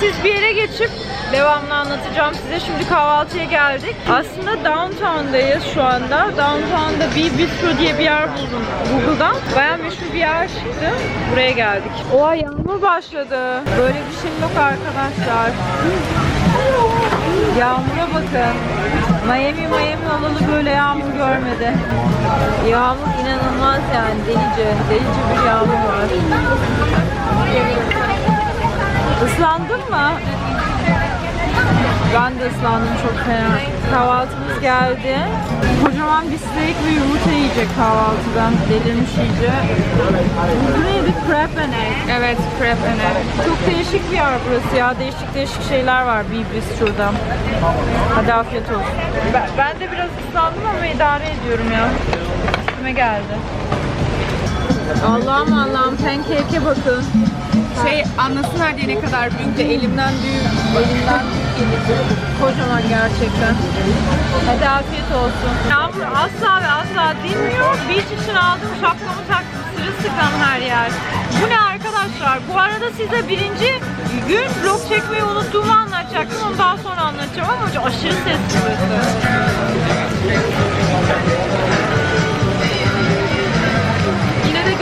Sessiz bir yere geçip devamlı anlatacağım size. Şimdi kahvaltıya geldik. Aslında downtown'dayız şu anda. Downtown'da bir bistro diye bir yer buldum Google'dan. Bayağı meşhur bir yer çıktı. Buraya geldik. Oha yağmur başladı. Böyle bir şey yok arkadaşlar. Yağmura bakın. Miami Miami olalı böyle yağmur görmedi. Yağmur inanılmaz yani delice. Delice bir yağmur var. Islandın mı? Ben de ıslandım çok fena. Kahvaltımız geldi. Kocaman bir steak ve yumurta yiyecek kahvaltıdan. Delirmiş iyice. Bu neydi? Crab and egg. Evet, prep öner. Çok değişik bir yer burası ya. Değişik değişik şeyler var bir bistroda. Hadi afiyet olsun. Ben, ben de biraz ıslandım ama idare ediyorum ya. Üstüme geldi. Allah'ım Allah'ım pancake'e bakın. Şey anlasınlar diye ne kadar büyük de elimden büyük. Elimden. Kocaman gerçekten. Hadi afiyet olsun. Yağmur asla ve asla dinmiyor. Beach için aldığım şapkamı taktım. Sırılsıklam her yer. Bu ne arkadaşlar? Bu arada size birinci gün vlog çekmeyi unuttuğumu anlatacaktım. Onu daha sonra anlatacağım ama aşırı sesli burası.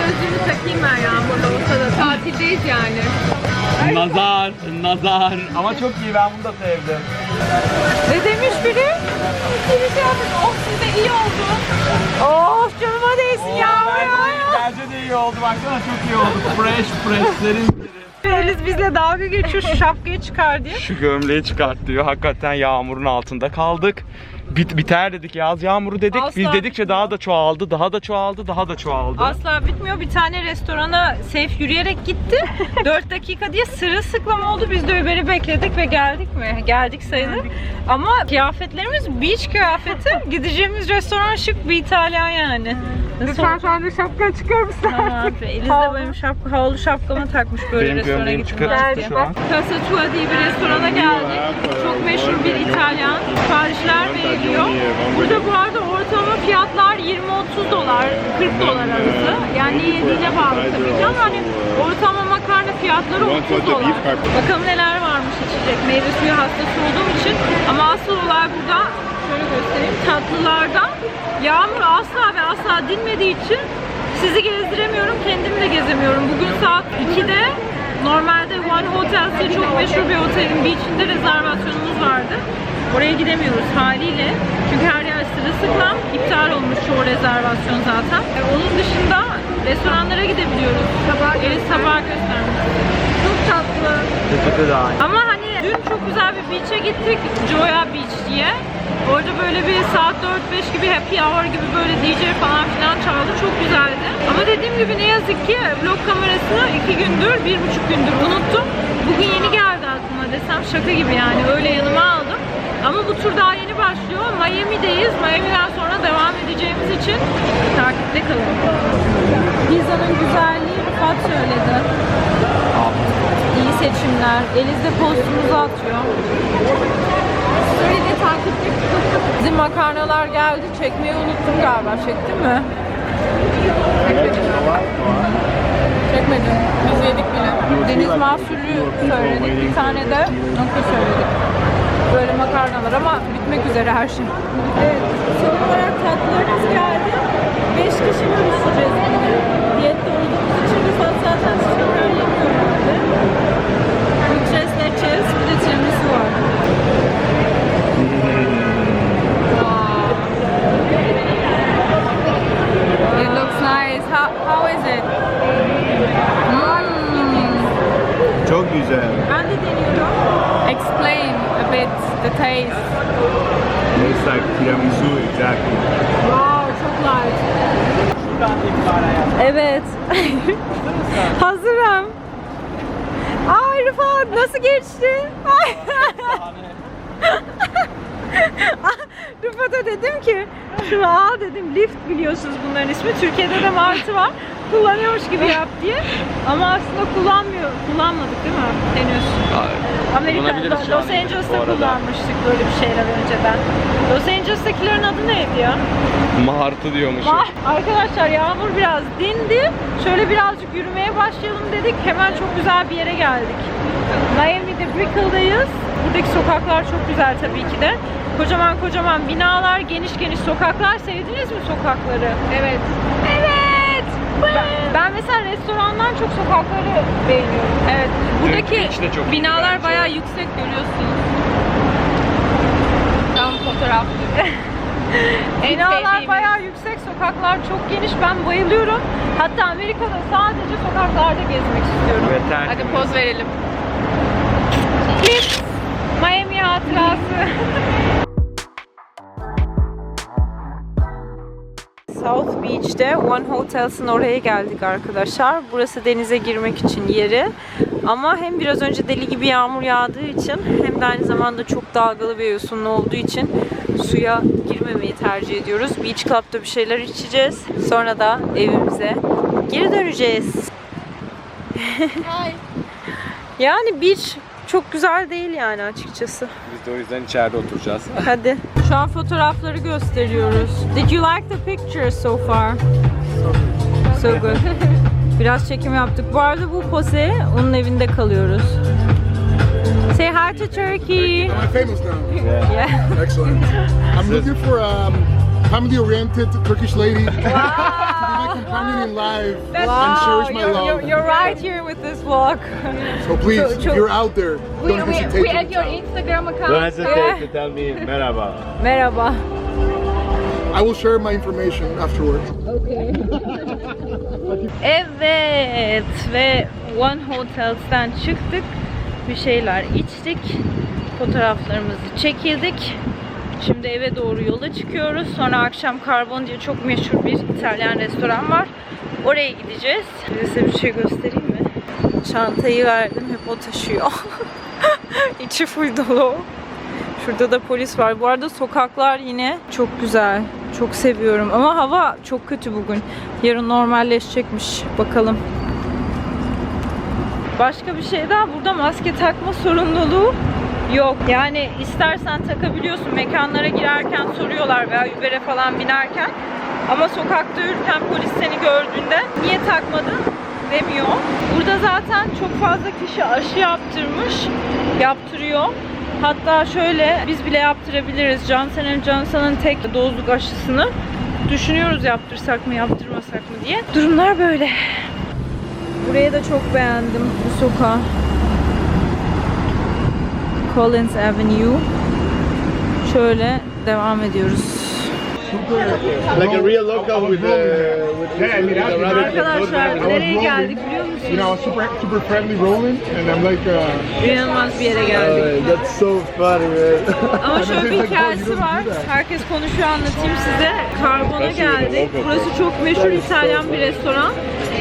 Gözlüğümü takayım ben yağmurda olsa da. Tatildeyiz yani. Nazar, nazar. Ama çok iyi ben bunu da sevdim. Ne demiş biri? Bir şey yapın. Oh size iyi oldu. Of canıma değsin Yağmur. Bence, bence de iyi oldu. Baksana çok iyi oldu. Fresh, fresh, serin serin. Eliz bizle dalga geçiyor şu şapkayı çıkar diye. Şu gömleği çıkart diyor. Hakikaten yağmurun altında kaldık. Bit biter dedik yaz yağmuru dedik. Asla Biz dedikçe daha da çoğaldı, daha da çoğaldı, daha da çoğaldı. Asla bitmiyor. Bir tane restorana Seyf yürüyerek gitti. 4 dakika diye sırılsıklam oldu. Biz de Uber'i bekledik ve geldik mi? Geldik sayılır. Ama kıyafetlerimiz beach kıyafeti. Gideceğimiz restoran şık bir İtalyan yani. Lütfen sen de şapkan çıkar mısın? Tamam. Eliz de benim şapka, havlu şapkamı takmış böyle Benim restorana gömleğimi gittim. çıkarttı şu an. Casa Tua diye bir restorana geldik. Çok meşhur bir İtalyan. Siparişler veriliyor. Burada bu arada ortalama fiyatlar 20-30 dolar, 40 dolar arası. Yani yediğine bağlı tabii ki ama hani ortalama makarna fiyatları 30 dolar. Bakalım neler varmış içecek. Meyve suyu hastası olduğum için. Ama asıl olay burada şöyle göstereyim. Tatlılardan yağmur asla ve asla dinmediği için sizi gezdiremiyorum, kendim de gezemiyorum. Bugün saat 2'de normalde One Hotels diye çok meşhur bir otelin beachinde rezervasyonumuz vardı. Oraya gidemiyoruz haliyle. Çünkü her yer sırılsıklam. iptal olmuş çoğu rezervasyon zaten. E, onun dışında restoranlara gidebiliyoruz. Sabah, evet, sabah göstermiş. Çok tatlı. Ama hani dün çok güzel bir beach'e gittik. Joya Beach diye. Orada böyle bir saat 4-5 gibi happy hour gibi böyle DJ falan filan çaldı. Çok güzeldi. Ama dediğim gibi ne yazık ki vlog kamerasını 2 gündür, 1,5 gündür unuttum. Bugün yeni geldi aklıma desem şaka gibi yani öyle yanıma aldım. Ama bu tur daha yeni başlıyor. Miami'deyiz. Miami'den sonra devam edeceğimiz için takipte kalın. Pizzanın güzelliği Rıfat söyledi. İyi seçimler. Elizde postumuzu atıyor. Story'de takipte Bizim makarnalar geldi. Çekmeyi unuttum galiba. Çektin mi? Çekmedim. Biz yedik bile. Deniz mahsulü söyledik. Bir tane de nokta söyledik. Böyle makarnalar ama bitmek üzere her şey. Evet. Son olarak tatlılarımız geldi. 5 kişi görüşeceğiz yine. Diyette olduğumuz için Rıfat zaten sıfır yemiyor Çok güzel. Ben de deniyorum. Explain a bit the taste. It's like tiramisu exactly. Wow, çok light. Evet. Hazırım. Ay Rıfat nasıl geçti? Ay. Rıfat'a dedim ki şunu al dedim lift biliyorsunuz bunların ismi. Türkiye'de de martı var. Kullanıyormuş gibi yap diye. Ama aslında kullanmıyor. Kullanmadık değil mi? Henüz. Amerika, Kullanabiliriz şu an Los Angeles'ta kullanmıştık böyle bir şeyler önceden. Los Angeles'takilerin adı neydi ya? Martı diyormuşum. Vah! Arkadaşlar yağmur biraz dindi. Şöyle birazcık yürümeye başlayalım dedik. Hemen çok güzel bir yere geldik. Miami'de Brickell'dayız. Buradaki sokaklar çok güzel tabii ki de. Kocaman kocaman binalar, geniş geniş sokaklar. Sevdiniz mi sokakları? Evet. Evet. Ben, ben mesela restorandan çok sokakları beğeniyorum. Evet. Buradaki de çok binalar bayağı yüksek görüyorsunuz. Tam fotoğraf Binalar bayağı yüksek, sokaklar çok geniş. Ben bayılıyorum. Hatta Amerika'da sadece sokaklarda gezmek istiyorum. Yeter. Hadi poz verelim. Miami hatırası. South Beach'te One Hotels'ın oraya geldik arkadaşlar. Burası denize girmek için yeri. Ama hem biraz önce deli gibi yağmur yağdığı için hem de aynı zamanda çok dalgalı ve yosunlu olduğu için suya girmemeyi tercih ediyoruz. Beach Club'da bir şeyler içeceğiz. Sonra da evimize geri döneceğiz. Yani beach çok güzel değil yani açıkçası. Biz de o yüzden içeride oturacağız. Hadi. Şu an fotoğrafları gösteriyoruz. Did you like the pictures so far? So good. Biraz çekim yaptık. Bu arada bu pose onun evinde kalıyoruz. Say hi to Turkey. Am I famous now? Yeah. Excellent. I'm looking for a um, family-oriented Turkish lady to companion in life and cherish my you're, love. you're, you're right here with this vlog. So please, So- if so- you're out there, We, don't we, hesitate we reach your out. Instagram account. Don't hesitate to tell me merhaba. Merhaba. I will share my information afterwards. Evet ve One Hotels'ten çıktık. Bir şeyler içtik. Fotoğraflarımızı çekildik. Şimdi eve doğru yola çıkıyoruz. Sonra akşam Carbon diye çok meşhur bir İtalyan restoran var. Oraya gideceğiz. Size bir şey göstereyim mi? Çantayı verdim. Hep o taşıyor. İçi full dolu. Şurada da polis var. Bu arada sokaklar yine çok güzel. Çok seviyorum. Ama hava çok kötü bugün. Yarın normalleşecekmiş. Bakalım. Başka bir şey daha. Burada maske takma sorumluluğu yok. Yani istersen takabiliyorsun. Mekanlara girerken soruyorlar veya Uber'e falan binerken. Ama sokakta yürürken polis seni gördüğünde niye takmadın demiyor. Burada zaten çok fazla kişi aşı yaptırmış. Yaptırıyor. Hatta şöyle biz bile yaptırabiliriz. Johnson Johnson'ın tek dozluk aşısını düşünüyoruz yaptırsak mı yaptırmasak mı diye. Durumlar böyle. Burayı da çok beğendim bu sokağı. Collins Avenue. Şöyle devam ediyoruz. Like a real local with the with, Yeah, I mean, with rabbit. Arkadaşlar nereye geldik biliyor You musunuz? know, super super friendly rolling, and I'm like, uh, İnanılmaz bir yere geldik. Uh, that's so funny, man. Ama şöyle bir hikayesi var. Herkes konuşuyor anlatayım size. Karbon'a geldik. Burası çok meşhur İtalyan bir restoran.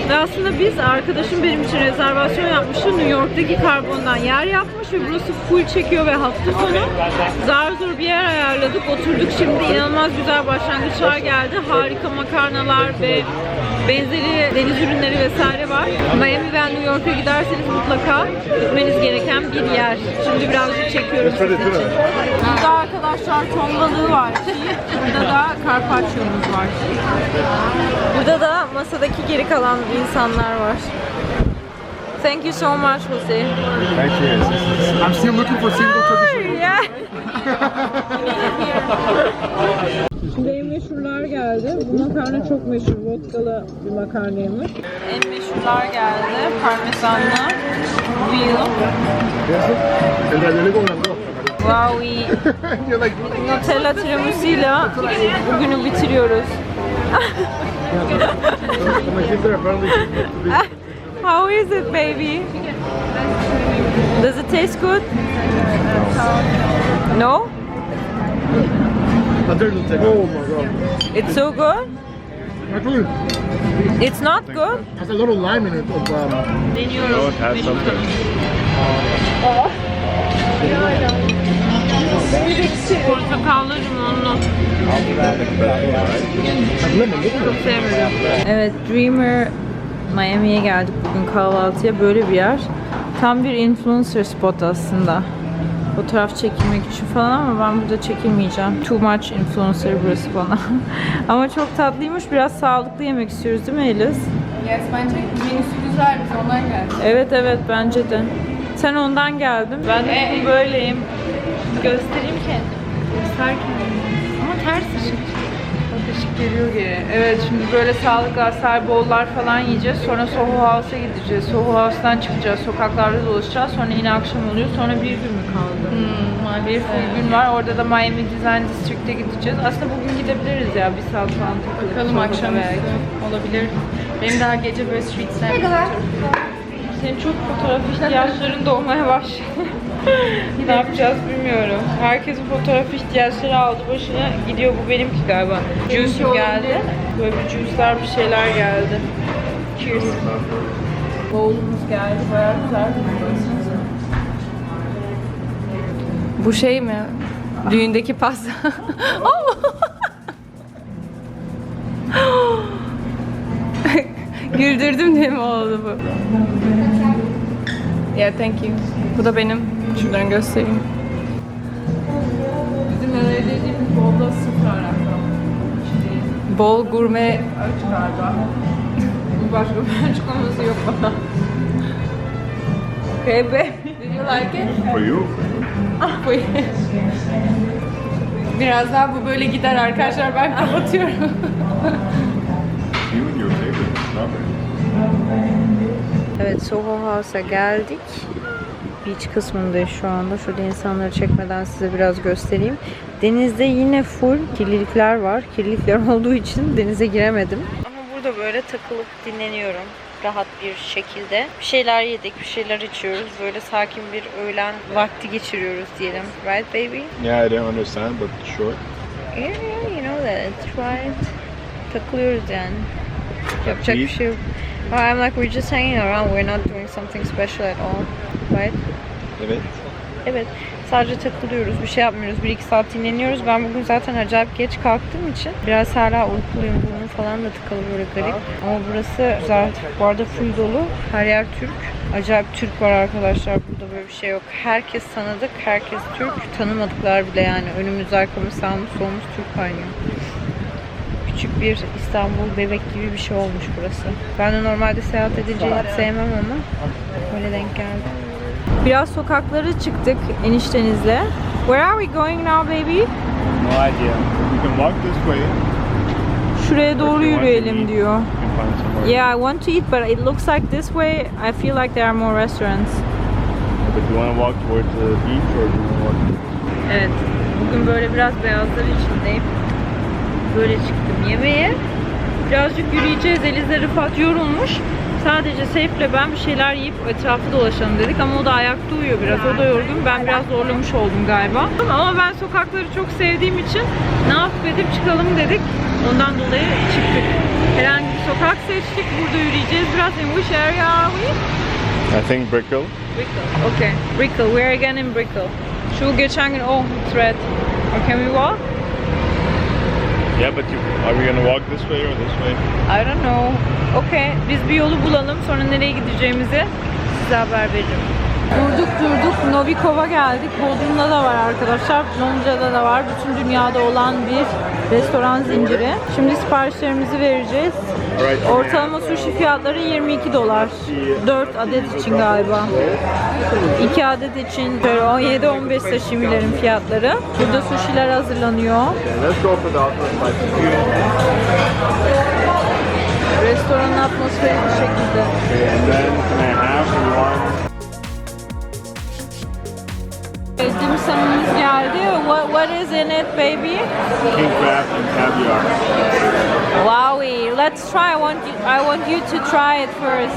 Ve aslında biz arkadaşım benim için rezervasyon yapmıştı. New York'taki Karbon'dan yer yapmış ve burası full çekiyor ve hafta sonu zar zor bir yer ayarladık. Oturduk şimdi inanılmaz güzel başlangıçlar geldi. Harika makarnalar ve benzeri deniz ürünleri vesaire var. Miami ve New York'a giderseniz mutlaka gitmeniz gereken bir yer. Şimdi birazcık çekiyorum sizin için. Burada arkadaşlar ton balığı var. Burada da carpaccio'muz var. Burada da masadaki geri kalan insanlar var. Thank you so much Jose. I'm still looking for single Turkish. Yeah. Meşhurlar geldi. Bu makarna çok meşhur. Vodkalı bir makarnaymış. En meşhurlar geldi. Parmesanlı. Veal. El relleno con arroz. Wowie. Nutella tiramisuyla bugünü bitiriyoruz. How is it baby? Does it taste good? No? Oh my god. It's so good? Actually, It's not good? has a little lime in it. Of, um, Deniyoruz. Have something. Portakallı limonlu. has lemon, Çok sevmedim. Evet, Dreamer Miami'ye geldik bugün kahvaltıya. Böyle bir yer. Tam bir influencer spot aslında. Fotoğraf çekilmek için falan ama ben burada çekilmeyeceğim. Too much influencer burası bana. ama çok tatlıymış. Biraz sağlıklı yemek istiyoruz değil mi Eliz? Yes bence menüsü güzel biz ondan geldik. Evet evet bence de. Sen ondan geldin. Ben de böyleyim. Göstereyim kendimi. Göster kendini. Ama ters ışık. Işık geliyor geri. Evet şimdi böyle sağlıklı asar bollar falan yiyeceğiz. Sonra Soho House'a gideceğiz. Soho House'dan çıkacağız. Sokaklarda dolaşacağız. Sonra yine akşam oluyor. Sonra bir gün mü kaldı? bir full gün var. Orada da Miami Design District'e gideceğiz. Aslında bugün gidebiliriz ya. Bir saat falan takılıp. Bakalım akşam olabilir. Benim daha gece böyle street snap Senin çok fotoğraf ihtiyaçların doğmaya başladı. ne yapacağız bilmiyorum. Herkesin fotoğraf ihtiyaçları aldı başına gidiyor. Bu benimki galiba. Juice geldi. Böyle bir juice'lar bir şeyler geldi. Cheers. Bowl'umuz geldi. Bayağı güzel. Bu şey mi? Düğündeki pasta. Güldürdüm diye mi oldu bu? Yeah, thank you. Bu da benim. Şuradan göstereyim. Bizim öyle dediğimiz bowl'da sıfır alaka. Bol gurme Aç galiba. Bu başka bir açıklaması yok bana. Okay, baby. Did you like it? For you. Biraz daha bu böyle gider arkadaşlar ben kapatıyorum. You and your favorite strawberry. Evet Soho House'a geldik. Beach kısmındayız şu anda. Şöyle insanları çekmeden size biraz göstereyim. Denizde yine full kirlilikler var. Kirlilikler olduğu için denize giremedim. Ama burada böyle takılıp dinleniyorum. Rahat bir şekilde. Bir şeyler yedik, bir şeyler içiyoruz. Böyle sakin bir öğlen vakti geçiriyoruz diyelim. Right baby? Yeah, I don't understand, but sure. Yeah, yeah, you know that. It's right. Takılıyoruz yani. Yapacak bir şey yok. I'm like, we're just hanging around. We're not doing something special at all. Right? Evet. Evet. Sadece takılıyoruz. Bir şey yapmıyoruz. 1-2 saat dinleniyoruz. Ben bugün zaten acayip geç kalktığım için biraz hala uykuluyum. Burnum falan da tıkalı böyle garip. Ama burası güzel. Bu arada full dolu. Her yer Türk. Acayip Türk var arkadaşlar. Burada böyle bir şey yok. Herkes tanıdık. Herkes Türk. Tanımadıklar bile yani. Önümüz arkamız sağımız solumuz Türk kaynıyor küçük bir İstanbul bebek gibi bir şey olmuş burası. Ben de normalde seyahat edeceği hiç sevmem ama öyle denk geldi. Biraz sokaklara çıktık eniştenizle. Where are we going now baby? No idea. You can walk this way. Şuraya doğru yürüyelim diyor. Yeah, I want to eat but it looks like this way I feel like there are more restaurants. But you want to walk towards the beach or do you want to walk? Evet. Bugün böyle biraz beyazlar içindeyim. Böyle çıktım yemeğe. Birazcık yürüyeceğiz. Elizle Rıfat yorulmuş. Sadece Seyf'le ben bir şeyler yiyip etrafı dolaşalım dedik ama o da ayakta uyuyor biraz. O da yorgun. Ben biraz zorlamış oldum galiba. Ama ben sokakları çok sevdiğim için ne yapıp edip çıkalım dedik. Ondan dolayı çıktık. Herhangi bir sokak seçtik. Burada yürüyeceğiz. Biraz in which area are we? I think Brickell. Brickell. Okay. Brickell. We're again in Brickell. Şu geçen gün oh thread. Or can we walk? Yeah, but you, are we gonna walk this way or this way? I don't know. Okay. Biz bir yolu bulalım. Sonra nereye gideceğimizi size haber veririm. Durduk durduk Novikov'a geldik. Bodrum'da da var arkadaşlar. Londra'da da var. Bütün dünyada olan bir restoran zinciri. Şimdi siparişlerimizi vereceğiz. Ortalama sushi fiyatları 22 dolar. 4 adet için galiba. 2 adet için şöyle 17-15 sashimilerin fiyatları. Burada sushiler hazırlanıyor. Restoranın atmosferi bu şekilde. Dim sumumuz geldi. What, what is in it baby? King crab and caviar. Wowie. Let's try. I want you, I want you to try it first.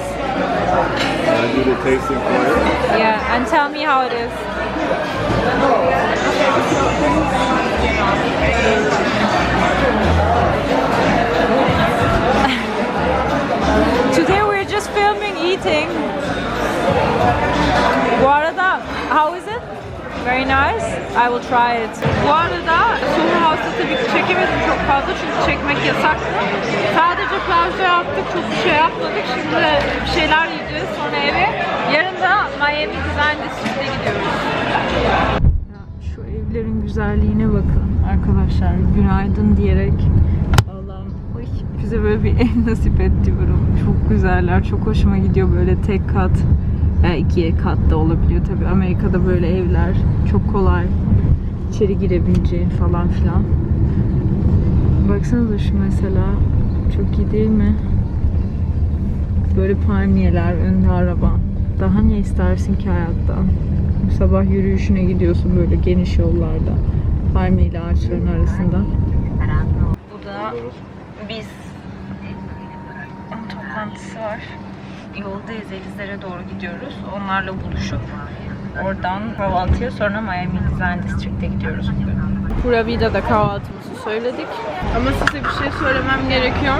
Can I do the tasting for you? Yeah, and tell me how it is. Today we're just filming eating. Bu arada, how is it? Very nice. I will try it. Bu arada Soho House'da tabii ki çekemedim çok fazla çünkü çekmek yasak. Sadece plajda yattık, çok bir şey yapmadık. Şimdi bir şeyler yiyeceğiz, sonra eve. Yarın da Miami Design District'e gidiyoruz. şu evlerin güzelliğine bakın arkadaşlar. Günaydın diyerek. Bize böyle bir ev nasip et diyorum. Çok güzeller, çok hoşuma gidiyor böyle tek kat. Yani iki kat da olabiliyor tabii. Amerika'da böyle evler çok kolay. içeri girebileceğin falan filan. Baksanıza şu mesela. Çok iyi değil mi? Böyle palmiyeler, önde araba. Daha ne istersin ki hayatta? Sabah yürüyüşüne gidiyorsun böyle geniş yollarda. Palmiyeli ağaçların arasında. Bu da biz. Toplantısı var. Yoldayız Elizlere doğru gidiyoruz. Onlarla buluşup oradan kahvaltıya sonra Miami Design District'e gidiyoruz bugün. Puravida'da kahvaltımızı söyledik. Ama size bir şey söylemem gerekiyor.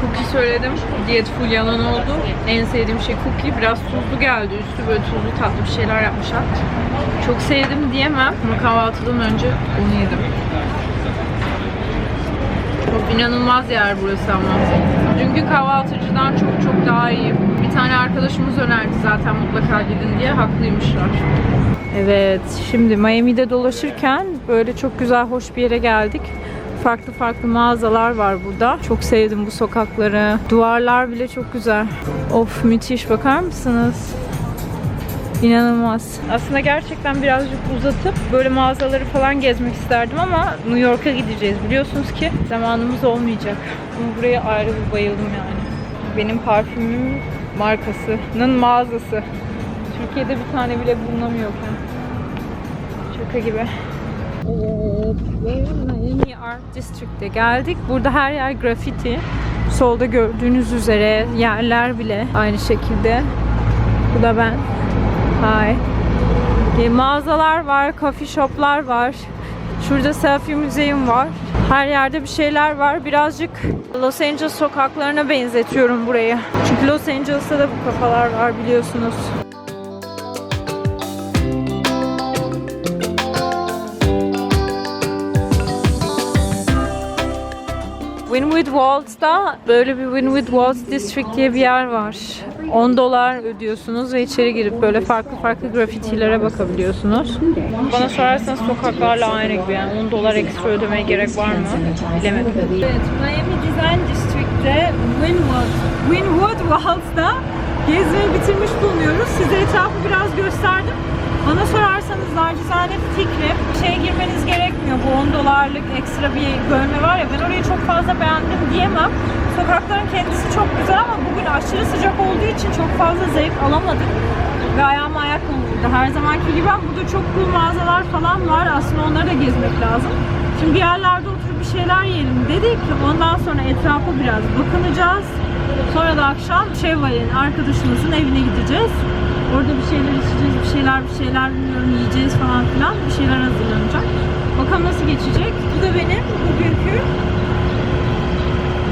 Cookie söyledim. Diyet full yalan oldu. En sevdiğim şey cookie. Biraz tuzlu geldi. Üstü böyle tuzlu tatlı bir şeyler yapmışlar. Çok sevdim diyemem. Ama kahvaltıdan önce onu yedim. Çok inanılmaz yer burası ama. Dünkü kahvaltıcıdan çok çok daha iyi. Tane arkadaşımız önerdi zaten mutlaka gidin diye. Haklıymışlar. Evet, şimdi Miami'de dolaşırken böyle çok güzel, hoş bir yere geldik. Farklı farklı mağazalar var burada. Çok sevdim bu sokakları. Duvarlar bile çok güzel. Of müthiş bakar mısınız? İnanılmaz. Aslında gerçekten birazcık uzatıp böyle mağazaları falan gezmek isterdim ama New York'a gideceğiz biliyorsunuz ki zamanımız olmayacak. Ama buraya ayrı bir bayıldım yani. Benim parfümüm markasının mağazası. Türkiye'de bir tane bile bulunamıyorken. Şaka gibi. Evet, ve Miami Art District'e geldik. Burada her yer grafiti. Solda gördüğünüz üzere yerler bile aynı şekilde. Bu da ben. Hi. E, mağazalar var, coffee shoplar var. Şurada selfie müzeyim var. Her yerde bir şeyler var. Birazcık Los Angeles sokaklarına benzetiyorum burayı. Çünkü Los Angeles'ta da bu kafalar var biliyorsunuz. Winwood Waltz'da böyle bir Winwood Waltz District diye bir yer var. 10 dolar ödüyorsunuz ve içeri girip böyle farklı farklı grafitilere bakabiliyorsunuz. Bana sorarsanız sokaklarla aynı gibi yani 10 dolar ekstra ödemeye gerek var mı? Bilemedim. Evet, Miami Design District'te Winwood, Winwood Waltz'da gezmeyi bitirmiş bulunuyoruz. Size etrafı biraz gösterdim. Bana sorarsanız nacizane fikrim şeye girmeniz gerekmiyor. Bu 10 dolarlık ekstra bir bölme var ya ben orayı çok fazla beğendim diyemem. Sokakların kendisi çok güzel ama bugün aşırı sıcak olduğu için çok fazla zevk alamadık. Ve ayağıma ayak vurdu. Her zamanki gibi ama burada çok cool mağazalar falan var. Aslında onları da gezmek lazım. Şimdi bir yerlerde oturup bir şeyler yiyelim dedik. Ondan sonra etrafa biraz bakınacağız. Sonra da akşam Şevval'in arkadaşımızın evine gideceğiz. Orada bir şeyler içeceğiz, bir şeyler bir şeyler bilmiyorum yiyeceğiz falan filan. Bir şeyler hazırlanacak. Bakalım nasıl geçecek. Bu da benim bugünkü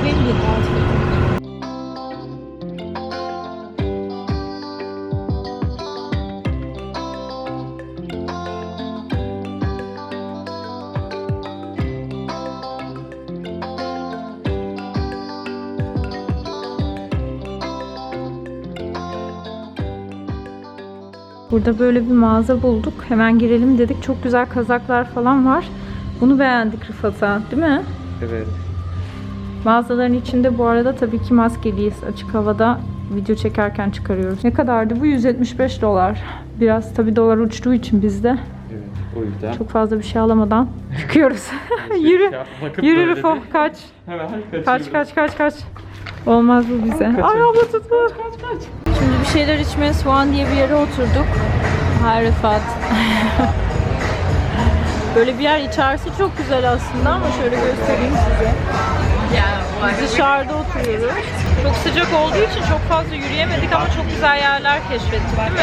benim bir outfitim. Burada böyle bir mağaza bulduk. Hemen girelim dedik. Çok güzel kazaklar falan var. Bunu beğendik Rıfat'a, değil mi? Evet. Mağazaların içinde bu arada tabii ki maskeliyiz. Açık havada video çekerken çıkarıyoruz. Ne kadardı bu? 175 dolar. Biraz tabii dolar uçtuğu için bizde Evet. O yüzden. çok fazla bir şey alamadan çıkıyoruz. yürü. Bakıp Yürü böyle Rıfo. Kaç. Hemen. Kaç kaç kaç kaç. Olmaz bu bize. Ay abla tutma. Şimdi bir şeyler içmeye Swan diye bir yere oturduk. Hay Rıfat. Böyle bir yer içerisi çok güzel aslında ama şöyle göstereyim size. Biz dışarıda oturuyoruz. Çok sıcak olduğu için çok fazla yürüyemedik ama çok güzel yerler keşfettik değil mi?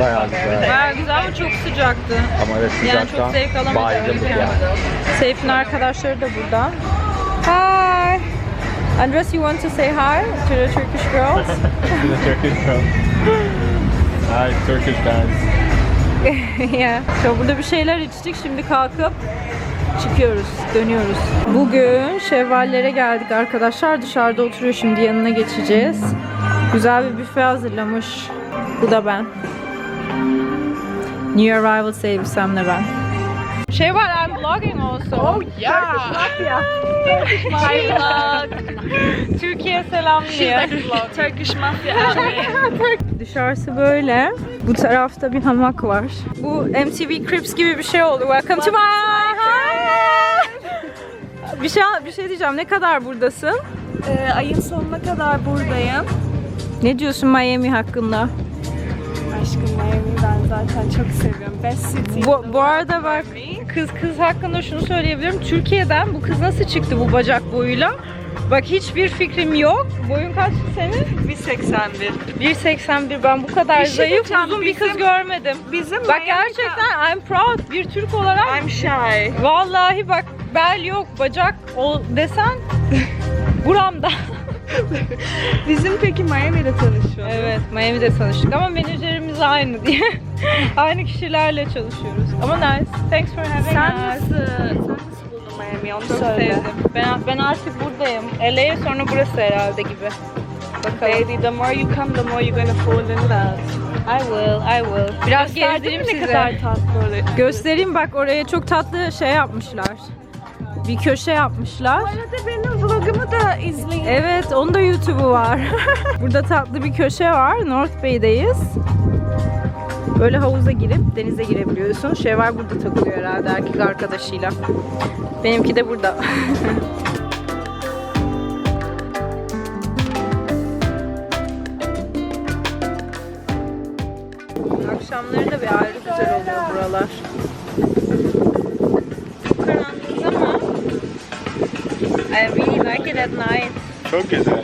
Bayağı güzel. Bayağı güzel ama çok sıcaktı. Ama evet Yani çok zevk alamadık. Seyf'in arkadaşları da burada. Hi. Andres, you want to say hi to the Turkish girls? the Turkish girl. Hi, Turkish guys. yeah. So burada bir şeyler içtik. Şimdi kalkıp çıkıyoruz, dönüyoruz. Bugün şevvallere geldik arkadaşlar. Dışarıda oturuyor şimdi yanına geçeceğiz. Güzel bir büfe hazırlamış. Bu da ben. New Arrivals elbisemle ben. Şey var, I'm vlogging also. Oh yeah. My vlog. Türkiye selam diye. Turkish Mafia. Dışarısı böyle. Bu tarafta bir hamak var. Bu MTV Cribs gibi bir şey oldu. Welcome to my bir şey bir şey diyeceğim. Ne kadar buradasın? Ee, ayın sonuna kadar buradayım. Ne diyorsun Miami hakkında? Aşkım Miami'yi ben zaten çok seviyorum. Best city. Bu, bu arada bak kız kız hakkında şunu söyleyebilirim. Türkiye'den bu kız nasıl çıktı bu bacak boyuyla? Bak hiçbir fikrim yok. Boyun kaç senin? 181. 1.81. Ben bu kadar Bir şey zayıf diyeceğim, uzun bir kız bizim- görmedim. Bizim Bak gerçekten I'm proud bir Türk olarak I'm shy. Vallahi bak bel yok, bacak o desen buramda. Bizim peki Miami'de tanışıyor. evet, Miami'de tanıştık ama menajerimiz aynı diye. aynı kişilerle çalışıyoruz. Ama nice. Thanks for having Sen us. nasıl, sen nasıl buldun Miami'yi onu Çok söyle. sevdim. Ben, ben artık buradayım. LA sonra burası herhalde gibi. Bakalım. Baby, the more you come, the more you're gonna fall in love. I will, I will. Biraz gezdireyim ne size. kadar tatlı orası. Göstereyim bak oraya çok tatlı şey yapmışlar. Bir köşe yapmışlar. arada benim vlogumu da izleyin. Evet, onun da YouTube'u var. Burada tatlı bir köşe var. North Bay'deyiz. Böyle havuza girip denize girebiliyorsun. Şey var burada takılıyor herhalde erkek arkadaşıyla. Benimki de burada. Akşamları da bir ayrı güzel oluyor buralar. I it at night. Çok güzel.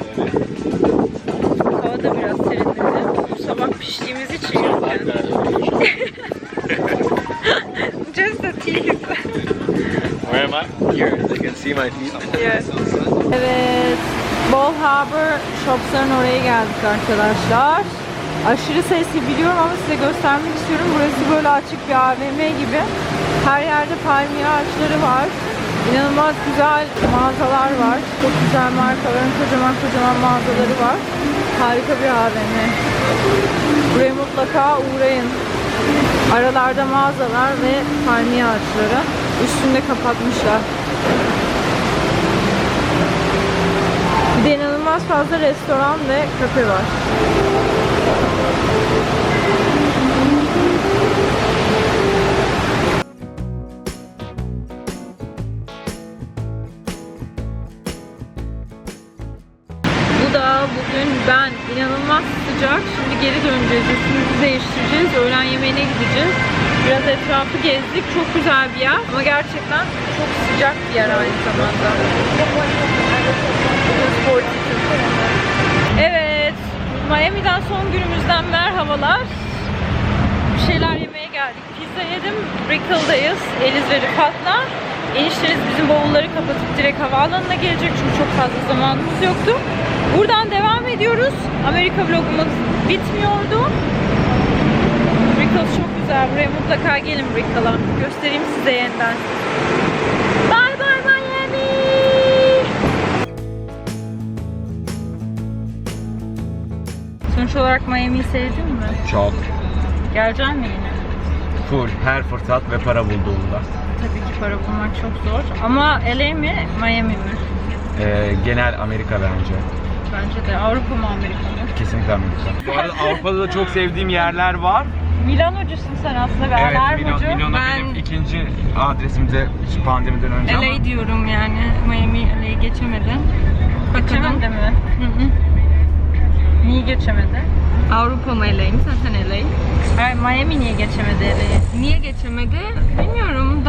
Hava da biraz serinledi. Bu sabah piştiğimiz için yani. Just a tease. Where am I? Here. You can see my feet. Yes. Evet. Ball Harbor Shops'ların oraya geldik arkadaşlar. Aşırı sesli biliyorum ama size göstermek istiyorum. Burası böyle açık bir AVM gibi. Her yerde palmiye ağaçları var. İnanılmaz güzel mağazalar var. Çok güzel markaların kocaman kocaman mağazaları var. Harika bir AVM. Buraya mutlaka uğrayın. Aralarda mağazalar ve palmiye ağaçları. Üstünde kapatmışlar. Bir de inanılmaz fazla restoran ve kafe var. İnanılmaz sıcak. Şimdi geri döneceğiz. Üstümüzü değiştireceğiz. Öğlen yemeğine gideceğiz. Biraz etrafı gezdik. Çok güzel bir yer. Ama gerçekten çok sıcak bir yer aynı zamanda. Evet. Miami'den son günümüzden merhabalar. Bir şeyler yemeye geldik. Pizza yedim. Brickell'dayız. Eliz ve Rıfat'la. Enişteniz bizim bavulları kapatıp direkt havaalanına gelecek çünkü çok fazla zamanımız yoktu. Buradan devam ediyoruz. Amerika vlogumuz bitmiyordu. Brickell çok güzel. Buraya mutlaka gelin Brickell'a. Göstereyim size yeniden. Bye bye Miami! Sonuç olarak Miami'yi sevdin mi? Çok. Gelecek mi yine? Full. Her fırsat ve para bulduğunda. Tabii ki para bulmak çok zor. Ama LA mi, Miami mi? Ee, genel Amerika bence. Bence de. Avrupa mı, Amerika mı? Kesinlikle Amerika. Bu arada Avrupa'da da çok sevdiğim yerler var. Milanocusun sen aslında galiba. Evet, Milano. Milano Ben- benim ikinci adresimde şu pandemiden önce ama LA diyorum yani. Miami LA'yı geçemedi. Bakalım. Geçemedi mi? Hı hı. Niye geçemedi? Avrupa mı LA mi? Zaten LA. Hayır, Miami niye geçemedi LA'yi? Niye geçemedi?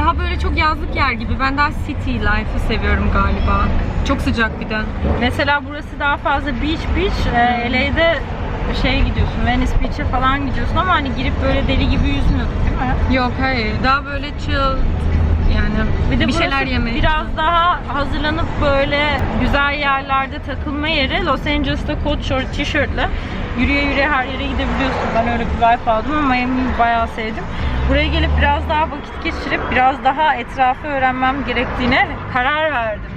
Daha böyle çok yazlık yer gibi. Ben daha city life'ı seviyorum galiba. Çok sıcak bir de. Mesela burası daha fazla beach beach. Ee, LA'de şey gidiyorsun, Venice Beach'e falan gidiyorsun ama hani girip böyle deli gibi yüzmüyorduk değil mi? Yok hayır. Daha böyle chill yani Bir de bir şeyler yemeye. biraz daha hazırlanıp böyle güzel yerlerde takılma yeri. Los Angeles'ta coat short, tişörtle yürüye yürüye her yere gidebiliyorsun. Ben öyle bir vibe aldım ama Miami'yi bayağı sevdim. Buraya gelip biraz daha vakit geçirip biraz daha etrafı öğrenmem gerektiğine karar verdim.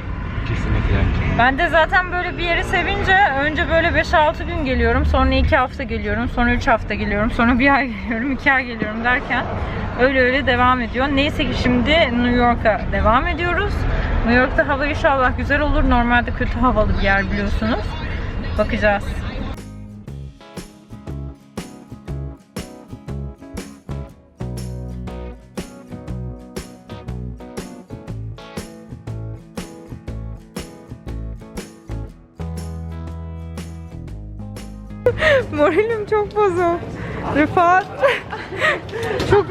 Kesinlikle. Ben de zaten böyle bir yeri sevince önce böyle 5-6 gün geliyorum, sonra 2 hafta geliyorum, sonra 3 hafta geliyorum, sonra bir ay geliyorum, 2 ay geliyorum derken öyle öyle devam ediyor. Neyse ki şimdi New York'a devam ediyoruz. New York'ta hava inşallah güzel olur. Normalde kötü havalı bir yer biliyorsunuz. Bakacağız. Moralim çok bozuk. Rıfat. çok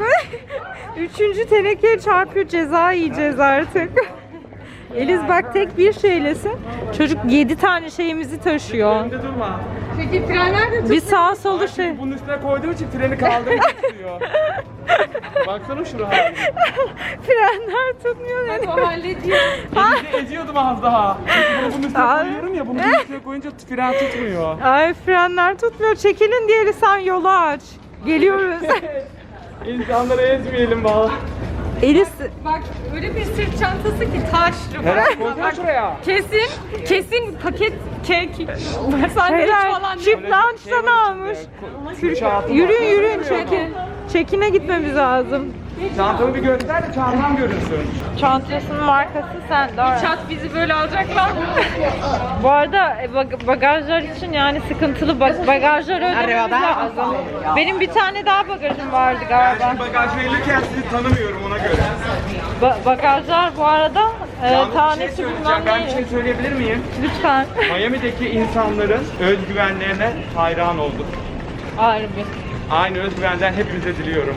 Üçüncü tenekeye çarpıyor ceza yiyeceğiz artık. Eliz bak tek bir şeylesin. Çocuk yedi tane şeyimizi taşıyor. Önde durma. Peki frenler de Bir sağ solu şey. Bunun üstüne koyduğum için freni kaldırmak istiyor. Baksana şunu haline. Frenler tutmuyor dedi. o hallediyor. Elinde eziyordum az daha. Çünkü bunu bunun üstüne Abi. koyuyorum ya, bunu bunun üstüne koyunca fren tutmuyor. Ay frenler tutmuyor. Çekilin diğeri sen yolu aç. Geliyoruz. İnsanları ezmeyelim valla. Eliz Bak öyle bir sırt çantası ki taş. Herhalde koysana şuraya. Kesin, kesin paket kek. Sandviç falan çift lunch'tan almış. Kürşatı Yürüyün yürüyün çekin. Çekine gitmemiz lazım. Çantamı bir göster de çantam görünsün. Çantasının markası sen. Çat bizi böyle alacaklar? Bu arada e, bag- bagajlar için yani sıkıntılı bag- bagajlar ödememiz lazım. Benim bir tane daha bagajım vardı Ben galiba. şimdi bagaj verirken sizi tanımıyorum ona göre. Ba- bagajlar bu arada e, Yalnız bir şey tanesi söyleyeceğim. bilmem Ben bir şey ne. söyleyebilir miyim? Lütfen. Miami'deki insanların özgüvenlerine hayran oldum. Harbi. Aynı özgüvenden hepinize diliyorum.